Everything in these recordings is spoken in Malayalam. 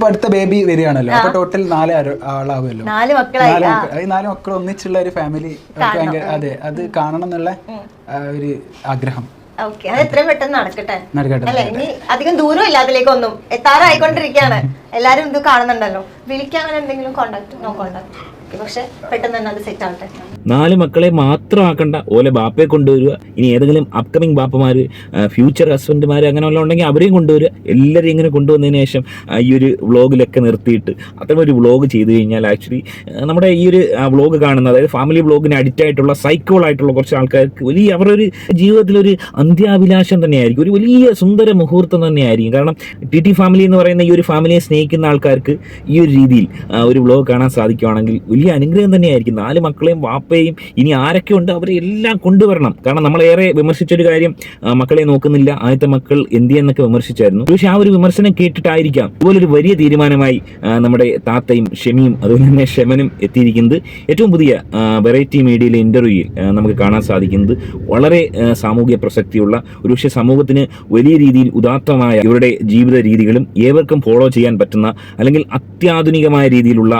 ഇനിയിപ്പോ അടുത്ത ബേബി വരികയാണല്ലോ. അപ്പൊ ടോട്ടൽ നാല് ആളാവുമല്ലോ. നാല് മക്കളായി. നാല്. മക്കൾ ഒന്നിച്ചുള്ള ഒരു ഫാമിലി അതെ അത് കാണണം എന്നുള്ള ഒരു ആഗ്രഹം. എത്രയും പെട്ടെന്ന് നടക്കട്ടെ. അല്ലെ? ഇനി അധികം ദൂരം ഇല്ല അതിലേക്കൊന്നും എത്താറായിക്കൊണ്ടിരിക്കുകയാണ്. എല്ലാരും ഇത് കാണുന്നുണ്ടല്ലോ. വിളിക്കാൻ എന്തെങ്കിലും കോണ്ടാക്ട് നോ കോണ്ടാക്ട് സെറ്റ് നാല് മക്കളെ മാത്രം ആക്കണ്ട ഓലെ ബാപ്പയെ കൊണ്ടുവരിക. ഇനി ഏതെങ്കിലും അപ്കമിങ് ബാപ്പമാര് ഫ്യൂച്ചർ ഹസ്ബൻഡുമാർ അങ്ങനെ വല്ലതും ഉണ്ടെങ്കിൽ അവരെയും കൊണ്ടുവരിക. എല്ലാവരും ഇങ്ങനെ കൊണ്ടുവന്നതിന് ശേഷം ഈ ഒരു വ്ളോഗിലൊക്കെ നിർത്തിയിട്ട് അത്തരം ഒരു വ്ളോഗ് ചെയ്തു കഴിഞ്ഞാൽ ആക്ച്വലി നമ്മുടെ ഈ ഒരു വ്ളോഗ് കാണുന്ന അതായത് ഫാമിലി വ്ളോഗിന് അഡിക്റ്റ് ആയിട്ടുള്ള സൈക്കോൾ ആയിട്ടുള്ള കുറച്ച് ആൾക്കാർക്ക് വലിയ അവരുടെ ഒരു ജീവിതത്തിലൊരു അന്ത്യാഭിലാഷം തന്നെയായിരിക്കും. ഒരു വലിയ സുന്ദര മുഹൂർത്തം തന്നെയായിരിക്കും. കാരണം ടി ടി ഫാമിലി എന്ന് പറയുന്ന ഈ ഒരു ഫാമിലിയെ സ്നേഹിക്കുന്ന ആൾക്കാർക്ക് ഈ ഒരു രീതിയിൽ ഒരു വ്ളോഗ് കാണാൻ സാധിക്കുവാണെങ്കിൽ വലിയ അനുഗ്രഹം തന്നെയായിരിക്കും. നാല് മക്കളെയും വാപ്പയും ഇനി ആരൊക്കെ ഉണ്ട് അവരെ എല്ലാം കൊണ്ടുവരണം. കാരണം നമ്മളേറെ വിമർശിച്ചൊരു കാര്യം മക്കളെ നോക്കുന്നില്ല. ആദ്യത്തെ മക്കൾ എന്തി എന്നൊക്കെ വിമർശിച്ചായിരുന്നു. പക്ഷെ ആ ഒരു വിമർശനം കേട്ടിട്ടായിരിക്കാം. ഇതുപോലൊരു വലിയ തീരുമാനമായി നമ്മുടെ താത്തയും ഷെമിയും അതുപോലെ തന്നെ ഷെമനും എത്തിയിരിക്കുന്നത്. ഏറ്റവും പുതിയ വെറൈറ്റി മീഡിയയിലെ ഇന്റർവ്യൂയിൽ നമുക്ക് കാണാൻ സാധിക്കുന്നത് വളരെ സാമൂഹിക പ്രസക്തിയുള്ള ഒരുപക്ഷെ സമൂഹത്തിന് വലിയ രീതിയിൽ ഉദാത്തമായ ഇവരുടെ ജീവിത രീതികളും ഏവർക്കും ഫോളോ ചെയ്യാൻ പറ്റുന്ന അല്ലെങ്കിൽ അത്യാധുനികമായ രീതിയിലുള്ള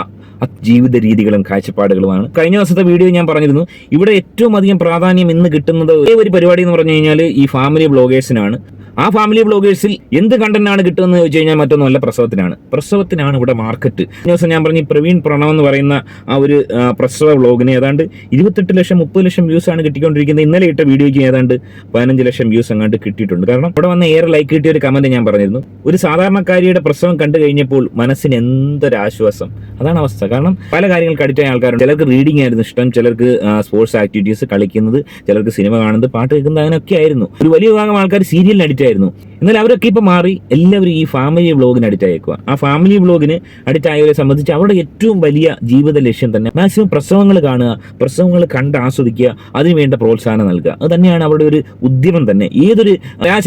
ജീവിത രീതികളും കാഴ്ചപ്പാടുകളുമാണ്. കഴിഞ്ഞ ദിവസത്തെ വീഡിയോ ഞാൻ പറഞ്ഞിരുന്നു. ഇവിടെ ഏറ്റവും അധികം പ്രാധാന്യം ഇന്ന് കിട്ടുന്നത് ഒരേ ഒരു പരിപാടി എന്ന് പറഞ്ഞു കഴിഞ്ഞാൽ ഈ ഫാമിലി ബ്ലോഗേഴ്സിനാണ് ആ ഫാമിലി ബ്ലോഗേഴ്സിൽ എന്ത് കണ്ടന്റാണ് കിട്ടുന്നത് ചോദിച്ചു കഴിഞ്ഞാൽ മറ്റൊന്നുമല്ല പ്രസവത്തിനാണ്. പ്രസവത്തിനാണ് ഇവിടെ മാർക്കറ്റ് ദിവസം ഞാൻ പറഞ്ഞ പ്രവീൺ പ്രണവ് എന്ന് പറയുന്ന ആ ഒരു പ്രസവ ബ്ലോഗിന് ഏതാണ്ട് ഇരുപത്തെട്ട് ലക്ഷം മുപ്പത് ലക്ഷം വ്യൂസ് ആണ് കിട്ടിക്കൊണ്ടിരിക്കുന്നത്. ഇന്നലെ ഇട്ട വീഡിയോയ്ക്ക് ഏതാണ്ട് പതിനഞ്ച് ലക്ഷം വ്യൂസ് അങ്ങോട്ട് കിട്ടിയിട്ടുണ്ട്. കാരണം ഇവിടെ വന്ന ഏറെ ലൈക്ക് കിട്ടിയ ഒരു കമന്റ് ഞാൻ പറഞ്ഞിരുന്നു. ഒരു സാധാരണക്കാരിയുടെ പ്രസവം കണ്ടു കഴിഞ്ഞപ്പോൾ മനസ്സിന് എന്തൊരാശ്വാസം. അതാണ് അവസ്ഥ. കാരണം പല കാര്യങ്ങൾക്ക് ആയ ആൾക്കാരുണ്ട്. ചിലർക്ക് റീഡിംഗ് ആയിരുന്നു ഇഷ്ടം. ചിലർക്ക് സ്പോർട്സ് ആക്ടിവിറ്റീസ് കളിക്കുന്നത് ചിലർക്ക് സിനിമ കാണുന്നത് പാട്ട് കേൾക്കുന്നത് അങ്ങനെയൊക്കെ ആയിരുന്നു. ഒരു വലിയ വിഭാഗം ആൾക്കാർ സീരിയലിന് അഡിക്റ്റ് ആയിരുന്നു. എന്നാൽ അവരൊക്കെ ഇപ്പൊ മാറി എല്ലാവരും ഈ ഫാമിലി വ്ളോഗിന് അഡിക്റ്റ് ആയേക്കുക ആ ഫാമിലി വ്ളോഗിന് അഡിക്റ്റ് ആയവരെ സംബന്ധിച്ച് അവരുടെ ഏറ്റവും വലിയ ജീവിത ലക്ഷ്യം തന്നെ മാക്സിമം പ്രസവങ്ങൾ കാണുക പ്രസവങ്ങൾ കണ്ട് ആസ്വദിക്കുക അതിനുവേണ്ട പ്രോത്സാഹനം നൽകുക. അത് തന്നെയാണ് അവരുടെ ഒരു ഉദ്യമം തന്നെ. ഏതൊരു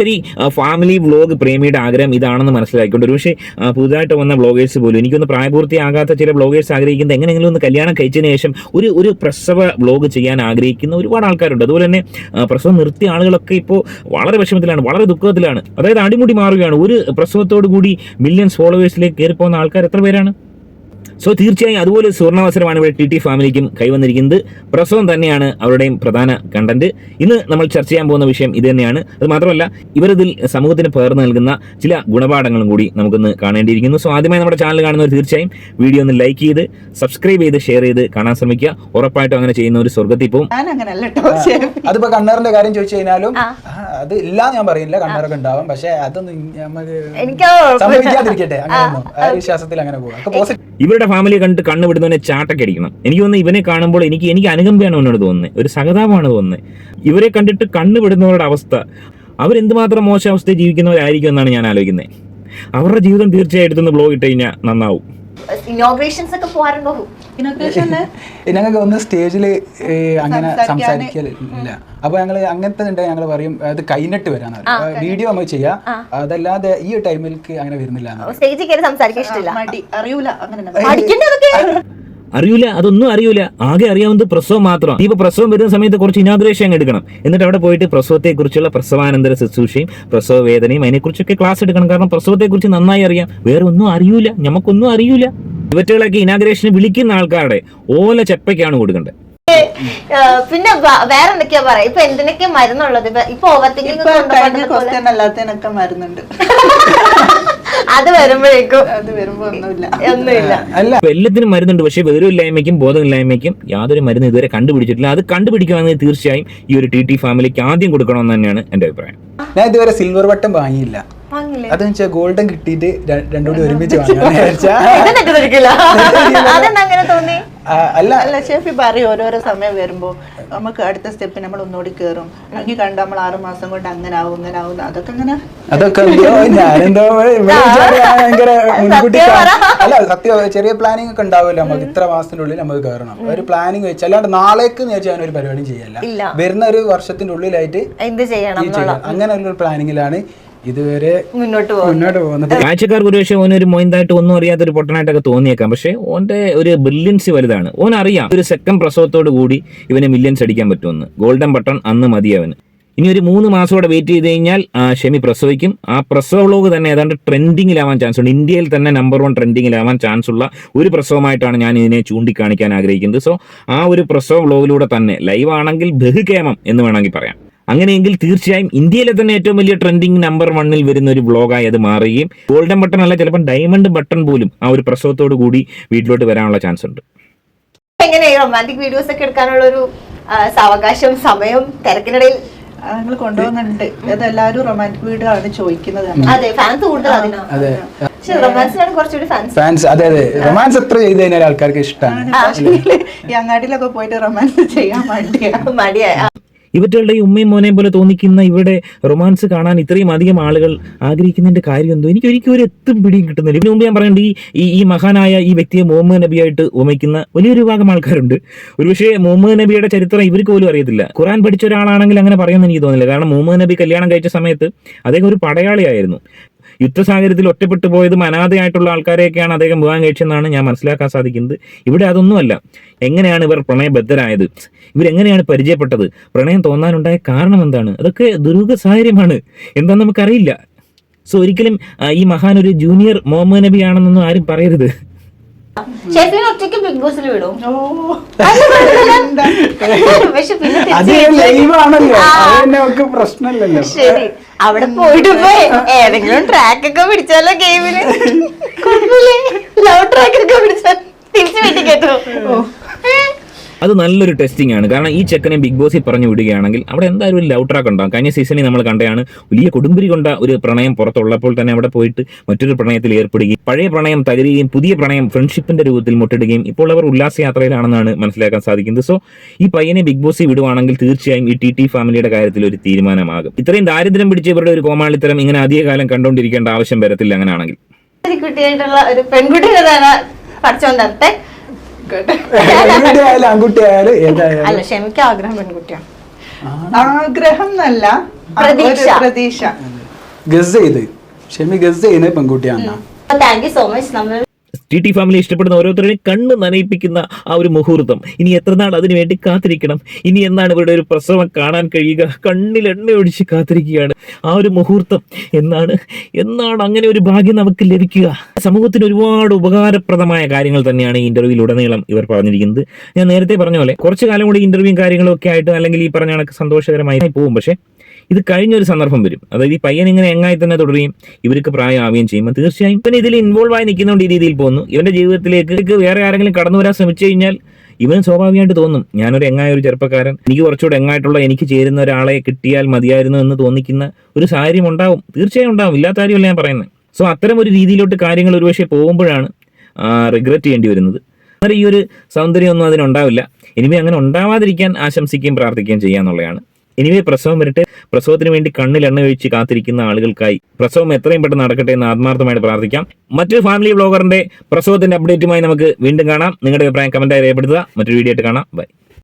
ശരി ഫാമിലി വ്ളോഗ് പ്രേമിയുടെ ആഗ്രഹം ഇതാണെന്ന് മനസ്സിലാക്കിക്കൊണ്ട് പക്ഷേ പുതുതായിട്ട് വന്ന വ്ളോഗേഴ്സ് പോലും എനിക്കൊന്ന് പ്രായപൂർത്തിയാകാത്ത ചില വ്ളോഗേഴ്സ് ആഗ്രഹിക്കുന്നത് എങ്ങനെയെങ്കിലും ഒന്ന് കല്യാണം കഴിച്ചതിന് ശേഷം ഒരു ഒരു പ്രസവ വ്ളോഗ് ചെയ്യാൻ ആഗ്രഹിക്കുന്ന ഒരുപാട് ആൾക്കാരുണ്ട്. അതുപോലെ തന്നെ പ്രസവം നിർത്തിയ ആളുകളൊക്കെ ഇപ്പോൾ വളരെ വിഷമത്തിലാണ് വളരെ ദുഃഖത്തിലാണ് അതായത് അടിമുടി മാറുകയാണ്. ഒരു പ്രസവത്തോടു കൂടി മില്യൺസ് ഫോളോവേഴ്സിലേക്ക് കയറി പോകുന്ന ആൾക്കാർ എത്ര പേരാണ്? സോ തീർച്ചയായും അതുപോലെ സുവർണാവസരമാണ് ഇവിടെ ടി ടി ഫാമിലിക്കും കൈവന്നിരിക്കുന്നത്. പ്രസവം തന്നെയാണ് അവരുടെയും പ്രധാന കണ്ടന്റ് ഇന്ന് നമ്മൾ ചർച്ച ചെയ്യാൻ പോകുന്ന വിഷയം ഇത് തന്നെയാണ്. അത് മാത്രമല്ല ഇവരിതിൽ സമൂഹത്തിന് പകർന്നു നൽകുന്ന ചില ഗുണപാഠങ്ങളും കൂടി നമുക്കൊന്ന് കാണേണ്ടിയിരിക്കുന്നു. സോ ആദ്യമായി നമ്മുടെ ചാനൽ കാണുന്നവർ തീർച്ചയായും വീഡിയോ ഒന്ന് ലൈക്ക് ചെയ്ത് സബ്സ്ക്രൈബ് ചെയ്ത് ഷെയർ ചെയ്ത് കാണാൻ ശ്രമിക്കുക. ഉറപ്പായിട്ടും അങ്ങനെ ചെയ്യുന്ന ഒരു സ്വർഗത്തിൽ പോകും. അതിപ്പോ കണ്ണേറിന്റെ കാര്യം ചോദിച്ചു കഴിഞ്ഞാലും അത് ഇല്ല ഞാൻ പറയില്ല കണ്ണേറൊക്കെ ഉണ്ടാവും. പക്ഷെ അതൊന്നും സംഭവിക്കാതിരിക്കട്ടെ. അങ്ങനെ വിശ്വാസത്തിൽ അങ്ങനെ പോകാം ഇവരുടെ ഫാമിലി കണ്ട് കണ്ണ് വിടുന്നവനെ ചാട്ടൊക്കെ അടിക്കണം. എനിക്ക് തോന്നുന്നു ഇവനെ കാണുമ്പോൾ എനിക്ക് എനിക്ക് അനുകമ്പയാണ് അവനോട് തോന്നുന്നത് ഒരു സഹതാപമാണ് തോന്നുന്നത് ഇവരെ കണ്ടിട്ട് കണ്ണ് വിടുന്നവരുടെ അവസ്ഥ. അവരെന്തുമാത്രം മോശം അവസ്ഥയിൽ ജീവിക്കുന്നവരായിരിക്കും എന്നാണ് ഞാൻ ആലോചിക്കുന്നത് അവരുടെ ജീവിതം തീർച്ചയായിട്ടും ഒന്ന് ബ്ലോഗ് ഇട്ട് കഴിഞ്ഞാൽ നന്നാവും. ഇനോഗ്രേഷൻസ് ഒക്കെ പോകാറുണ്ടോ? ഞങ്ങൾക്ക് ഒന്ന് സ്റ്റേജിൽ അങ്ങനെ സംസാരിക്കലില്ല അപ്പൊ ഞങ്ങൾ അങ്ങനത്തെ ഉണ്ടെങ്കിൽ ഞങ്ങൾ പറയും അത് കഴിഞ്ഞിട്ട് വരാൻ വീഡിയോ നമ്മൾ ചെയ്യാം. അതല്ലാതെ ഈ ടൈമിലേക്ക് അങ്ങനെ വരുന്നില്ല. സ്റ്റേജിൽ കയറി സംസാരിക്കാൻ ഇഷ്ടമില്ല. അറിയൂല. അങ്ങനെ അറിയില്ല അതൊന്നും അറിയില്ല ആകെ അറിയാവുന്നത് പ്രസവം മാത്രമാണ്. ഇപ്പൊ പ്രസവം വരുന്ന സമയത്ത് കുറച്ച് ഇനോഗ്രേഷൻ എടുക്കണം. എന്നിട്ട് അവിടെ പോയിട്ട് പ്രസവത്തെ കുറിച്ചുള്ള പ്രസവാനന്തര ശുശ്രൂഷയും പ്രസവ വേദനയും അതിനെക്കുറിച്ചൊക്കെ ക്ലാസ് എടുക്കണം. കാരണം പ്രസവത്തെ കുറിച്ച് നന്നായി അറിയാം. വേറെ ഒന്നും അറിയൂല. നമുക്കൊന്നും അറിയൂല. ഇവറ്റകളൊക്കെ ഇനാഗ്രേഷന് വിളിക്കുന്ന ആൾക്കാരുടെ ഓല ചെപ്പയ്ക്കാണ് കൊടുക്കേണ്ടത് പിന്നെ വേറെ എന്തൊക്കെയാ പറയാ? ഇപ്പൊ എന്തിനൊക്കെ മരുന്നുള്ളത്? ഇപ്പൊ- ഇപ്പൊ ഓവർ തിങ്കിങ് ഇപ്പൊ കഴിഞ്ഞ ക്വസ്റ്റ്യൻ അല്ലാത്തതിനൊക്കെ മരുന്നുണ്ട്. അത് വരുമ്പോഴേക്കും അത് വരുമ്പോ ഒന്നുമില്ല. ഒന്നുമില്ല. അല്ല. എല്ലാത്തിനും മരുന്നുണ്ട് പക്ഷേ വിവരമില്ലായ്മയ്ക്കും ബോധമില്ലായ്മയ്ക്കും യാതൊരു മരുന്ന് ഇതുവരെ കണ്ടുപിടിച്ചിട്ടില്ല. അത് കണ്ടുപിടിക്കുകയാണെങ്കിൽ തീർച്ചയായും ഈ ഒരു ടി ടി ഫാമിലിക്ക് ആദ്യം കൊടുക്കണമെന്ന് തന്നെയാണ് എന്റെ അഭിപ്രായം. ഞാൻ ഇതുവരെ സിൽവർ വട്ടം വാങ്ങിയില്ല. അതെന്ന് വെച്ചാൽ ഗോൾഡൻ കിട്ടിയിട്ട് രണ്ടുകൂടി രണ്ടും ഒരുമിച്ച് അങ്ങനെ അല്ല. അല്ല ഷെഫി പറയും ഓരോരോ സമയം വരുമ്പോ നമുക്ക് അടുത്ത സ്റ്റെപ്പ് നമ്മൾ ഒന്നുകൂടി കയറും അല്ലെങ്കിൽ കണ്ട നമ്മൾ ആറു മാസം കൊണ്ട് അങ്ങനെ ആവും ഇങ്ങനെ ആവും അതൊക്കെ അങ്ങനെ അതൊക്കെ ഞാനെന്തോ ഭയങ്കര മുൻകൂട്ടി അല്ല സത്യം ചെറിയ പ്ലാനിങ് ഒക്കെ ഉണ്ടാവുമല്ലോ നമുക്ക്. ഇത്ര മാസത്തിനുള്ളിൽ നമുക്ക് കയറണം ഒരു പ്ലാനിങ് വെച്ച് അല്ലാണ്ട് നാളേക്ക് എന്ന് ഞാൻ ഒരു പരിപാടിയും ചെയ്യല്ല. വരുന്ന ഒരു വർഷത്തിന്റെ ഉള്ളിലായിട്ട് എന്ത് ചെയ്യണം അങ്ങനെ ഒരു പ്ലാനിങ്ങിലാണ് ഇതുവരെ മുന്നോട്ട് മുന്നോട്ട് പോകുന്നത് കാഴ്ചക്കാർക്ക് ഒരു പക്ഷേ ഓനൊരു മൊയിന്തായിട്ട് ഒന്നും അറിയാത്ത ഒരു പൊട്ടനായിട്ടൊക്കെ തോന്നിയേക്കാം. പക്ഷേ ഓന്റെ ഒരു ബ്രില്യൻസി വലുതാണ്. ഓൻ അറിയാം ഒരു സെക്കൻഡ് പ്രസവത്തോട് കൂടി ഇവന് മില്യൻസ് അടിക്കാൻ പറ്റുമെന്ന്. ഗോൾഡൻ ബട്ടൺ അന്ന് മതി അവന്. ഇനി ഒരു മൂന്ന് മാസത്തോടെ വെയിറ്റ് ചെയ്ത് കഴിഞ്ഞാൽ ആ, ഷെമി പ്രസവിക്കും. ആ പ്രസവ വ്ലോഗ് തന്നെ ഏതാണ്ട് ട്രെൻഡിങ്ങിലാവാൻ ചാൻസ് ഉണ്ട്. ഇന്ത്യയിൽ തന്നെ നമ്പർ വൺ ട്രെൻഡിങ്ങിലാവാൻ ചാൻസ് ഉള്ള ഒരു പ്രസവമായിട്ടാണ് ഞാൻ ഇതിനെ ചൂണ്ടിക്കാണിക്കാൻ ആഗ്രഹിക്കുന്നത്. സോ ആ ഒരു പ്രസവ വ്ലോഗിലൂടെ തന്നെ ലൈവ് ആണെങ്കിൽ ബഹുകേമം എന്ന് വേണമെങ്കിൽ പറയാം. അങ്ങനെയെങ്കിൽ തീർച്ചയായും ഇന്ത്യയിലെ തന്നെ ഏറ്റവും വലിയ ട്രെൻഡിങ് നമ്പർ വണ്ണിൽ വരുന്ന ഒരു വ്ലോഗായി അത് മാറുകയും ഗോൾഡൻ ബട്ടൺ അല്ല ചിലപ്പോൾ ഡയമണ്ട് ബട്ടൺ പോലും ആ ഒരു പ്രസവത്തോടു കൂടി വീട്ടിലോട്ട് വരാനുള്ള ചാൻസ് ഉണ്ട്. എങ്ങനെ റൊമാന്റിക് വീഡിയോസ് ഒക്കെ എടുക്കാനുള്ള ഒരു സാവകാശം സമയം തിരക്കിനിടയിൽ? ഞങ്ങൾ കൊണ്ടുപോകുന്നുണ്ട്. അതെല്ലാവരും റൊമാന്റിക് വീഡിയോ ആണ് ചോദിക്കുന്നത് അതെ ഫാൻസ് അതെ. കുറച്ചുകൂടി ഫാൻസ് ഫാൻസ് അതെ അതെ. റൊമാൻസ് എത്ര ചെയ്ത് കഴിഞ്ഞാൽ ആൾക്കാർക്ക് ഇഷ്ടമാണ് ഈ അങ്ങാടിയിലൊക്കെ പോയിട്ട് റൊമാൻസ് ചെയ്യാൻ മടിയാ. മടിയായ ഇവറ്റുകളുടെ ഉമ്മയും മോനെയും പോലെ തോന്നിക്കുന്ന ഇവരുടെ റൊമാൻസ് കാണാൻ ഇത്രയും അധികം ആളുകൾ ആഗ്രഹിക്കുന്നതിന്റെ കാര്യം എന്തോ എനിക്ക് ഒരിക്കലും ഒരു എത്തും പിടിയും കിട്ടുന്നില്ല. ഇതിനു മുമ്പ് ഞാൻ പറയേണ്ട ഈ ഈ- മഹാനായ ഈ വ്യക്തിയെ മുഹമ്മദ് നബിയായിട്ട് ഉപമിക്കുന്ന വലിയൊരു വിഭാഗം ആൾക്കാരുണ്ട്. ഒരുപക്ഷെ മുഹമ്മദ് നബിയുടെ ചരിത്രം ഇവർക്ക് പോലും അറിയത്തില്ല. ഖുറാൻ പഠിച്ച ഒരാളാണെങ്കിൽ അങ്ങനെ പറയുമെന്ന് എനിക്ക് തോന്നുന്നില്ല. കാരണം മുഹമ്മദ് നബി കല്യാണം കഴിച്ച സമയത്ത് അദ്ദേഹം ഒരു പടയാളിയായിരുന്നു. യുദ്ധസാഹചര്യത്തിൽ ഒറ്റപ്പെട്ടു പോയതും അനാഥയായിട്ടുള്ള ആൾക്കാരെയൊക്കെയാണ് അദ്ദേഹം വിവാഹം കഴിച്ചതെന്നാണ് ഞാൻ മനസ്സിലാക്കാൻ സാധിക്കുന്നത്. ഇവിടെ അതൊന്നുമല്ല. എങ്ങനെയാണ് ഇവർ പ്രണയബദ്ധരായത്? ഇവരെങ്ങനെയാണ് പരിചയപ്പെട്ടത്? പ്രണയം തോന്നാനുണ്ടായ കാരണം എന്താണ്? അതൊക്കെ ദുരൂഹ സാഹചര്യമാണ് എന്താണെന്ന് നമുക്കറിയില്ല. സോ ഒരിക്കലും ഈ മഹാൻ ഒരു ജൂനിയർ മുഹമ്മദ് നബി ആണെന്നൊന്നും ആരും പറയരുത്. ഷെഫിനെ ഒറ്റയ്ക്ക് ബിഗ് ബോസിൽ വിടും. ഓ. പക്ഷെ പിന്നെ അത് ആണല്ലോ ആ. അത് തന്നെ നമുക്ക് പ്രശ്നമല്ലല്ലോ. ശരി. അവിടെ പോയിട്ട് പോയി ഏതെങ്കിലും ട്രാക്ക് ഒക്കെ പിടിച്ചാലോ ഗെയിമിൽ ലവ് ട്രാക്ക് ഒക്കെ പിടിച്ചാൽ തിരിച്ചു വീട്ടിൽ കേട്ടോ അത് നല്ലൊരു ടെസ്റ്റിംഗ് ആണ്. കാരണം ഈ ചെക്കനെ ബിഗ് ബോസിൽ പറഞ്ഞു വിടുകയാണെങ്കിൽ അവിടെ എന്തായാലും ഒരു ലൗ ട്രാക്ക് ഉണ്ടാകും കഴിഞ്ഞ സീസണിൽ നമ്മൾ കണ്ടതാണ് വലിയ കൊടുമ്പിരി കൊണ്ട ഒരു പ്രണയം പുറത്തുള്ളപ്പോൾ തന്നെ അവിടെ പോയിട്ട് മറ്റൊരു പ്രണയത്തിൽ ഏർപ്പെടുകയും പഴയ പ്രണയം തകരുകയും പുതിയ പ്രണയം ഫ്രണ്ട്ഷിപ്പിന്റെ രൂപത്തിൽ മുട്ടിടുകയും ഇപ്പോൾ അവർ ഉല്ലാസയാത്രയിലാണെന്നാണ് മനസ്സിലാക്കാൻ സാധിക്കുന്നത്. സോ ഈ പയ്യനെ ബിഗ് ബോസിൽ വിടുവാണെങ്കിൽ തീർച്ചയായും ഈ ടി ടി ഫാമിലിയുടെ കാര്യത്തിൽ ഒരു തീരുമാനമാകും. ഇത്രയും ദാരിദ്ര്യം പിടിച്ച ഇവരുടെ ഒരു കോമാളിത്തരം ഇങ്ങനെ അധികകാലം കണ്ടുകൊണ്ടിരിക്കേണ്ട ആവശ്യം വരത്തില്ല അങ്ങനെയാണെങ്കിൽ ഒരു പെൺകുട്ടി ഒരു പെൺകുട്ടിയുടെ തന്നെ പഠിച്ചോൻ പെൺകുട്ടി ആയാലും ആൺകുട്ടി ആയാലും. ഏതായാലും അല്ല ക്ഷമിക്ക് ആഗ്രഹം പെൺകുട്ടിയാണ്. ആഗ്രഹം എന്നല്ല പ്രതീക്ഷ. പ്രതീക്ഷ. ഗസ് ചെയ്ത്. ഷെമി ഗസ് ചെയ്യുന്നത് പെൺകുട്ടിയാണ് താങ്ക് യു സോ മച്ച് നമ്മൾ ടി ടി ഫാമിലി ഇഷ്ടപ്പെടുന്ന ഓരോരുത്തരുടെയും കണ്ണ് നനയിപ്പിക്കുന്ന ആ ഒരു മുഹൂർത്തം. ഇനി എത്ര നാൾ കാത്തിരിക്കണം? ഇനി എന്നാണ് ഇവരുടെ ഒരു പ്രസവം കാണാൻ കഴിയുക? കണ്ണിൽ എണ്ണ ഒഴിച്ച് കാത്തിരിക്കുകയാണ് ആ ഒരു മുഹൂർത്തം. എന്നാണ് എന്നാണ് അങ്ങനെ ഒരു ഭാഗ്യം നമുക്ക് ലഭിക്കുക? സമൂഹത്തിന് ഒരുപാട് ഉപകാരപ്രദമായ കാര്യങ്ങൾ തന്നെയാണ് ഈ ഇന്റർവ്യൂവിലുടനീളം ഇവർ പറഞ്ഞിരിക്കുന്നത്. ഞാൻ നേരത്തെ പറഞ്ഞ പോലെ കുറച്ചു കാലം കൂടി ഇന്റർവ്യൂ കാര്യങ്ങളൊക്കെ ആയിട്ട് അല്ലെങ്കിൽ ഈ പറഞ്ഞ കണക്ക് സന്തോഷകരമായി പോകും. പക്ഷേ ഇത് കഴിഞ്ഞൊരു സന്ദർഭം വരും. അതായത് ഈ പയ്യൻ ഇങ്ങനെ എങ്ങായി തന്നെ തുടരുകയും ഇവർക്ക് പ്രായമാവുകയും ചെയ്യുമ്പോൾ തീർച്ചയായും ഇവൻ ഇതിൽ ഇൻവോൾവ് ആയി നിൽക്കുന്നതുകൊണ്ട് ഈ രീതിയിൽ പോകുന്നു. ഇവന്റെ ജീവിതത്തിലേക്ക് വേറെ ആരെങ്കിലും കടന്നു വരാൻ ശ്രമിച്ചു കഴിഞ്ഞാൽ ഇവന് സ്വാഭാവികമായിട്ട് തോന്നും ഞാനൊരു എങ്ങായ ഒരു ചെറുപ്പക്കാരൻ എനിക്ക് കുറച്ചുകൂടെ എങ്ങായിട്ടുള്ള എനിക്ക് ചേരുന്ന ഒരാളെ കിട്ടിയാൽ മതിയായിരുന്നു എന്ന് തോന്നിക്കുന്ന ഒരു സാഹചര്യം ഉണ്ടാവും. തീർച്ചയായും ഉണ്ടാവും ഇല്ലാത്ത കാര്യമല്ല ഞാൻ പറയുന്നത്. സോ അത്തരം ഒരു രീതിയിലോട്ട് കാര്യങ്ങൾ ഒരുപക്ഷെ പോകുമ്പോഴാണ് റിഗ്രറ്റ് ചെയ്യേണ്ടി വരുന്നത്. അന്നേരം ഈ ഒരു സൗന്ദര്യമൊന്നും അതിനുണ്ടാവില്ല ഇനിമേ അങ്ങനെ ഉണ്ടാവാതിരിക്കാൻ ആശംസിക്കുകയും പ്രാർത്ഥിക്കുകയും ചെയ്യാന്നുള്ളതാണ്. ഇനിമേ പ്രസവം വരട്ടെ പ്രസവത്തിന് വേണ്ടി കണ്ണിൽ എണ്ണ ഒഴിച്ച് കാത്തിരിക്കുന്ന ആളുകൾക്കായി പ്രസവം എത്രയും പെട്ടെന്ന് നടക്കട്ടെ എന്ന് ആത്മാർത്ഥമായിട്ട് പ്രാർത്ഥിക്കാം. മറ്റൊരു ഫാമിലി ബ്ലോഗറിന്റെ പ്രസവത്തിന്റെ അപ്ഡേറ്റുമായി നമുക്ക് വീണ്ടും കാണാം. നിങ്ങളുടെ അഭിപ്രായം കമന്റായി രേഖപ്പെടുത്തുക. മറ്റൊരു വീഡിയോ ആയിട്ട് കാണാം. ബൈ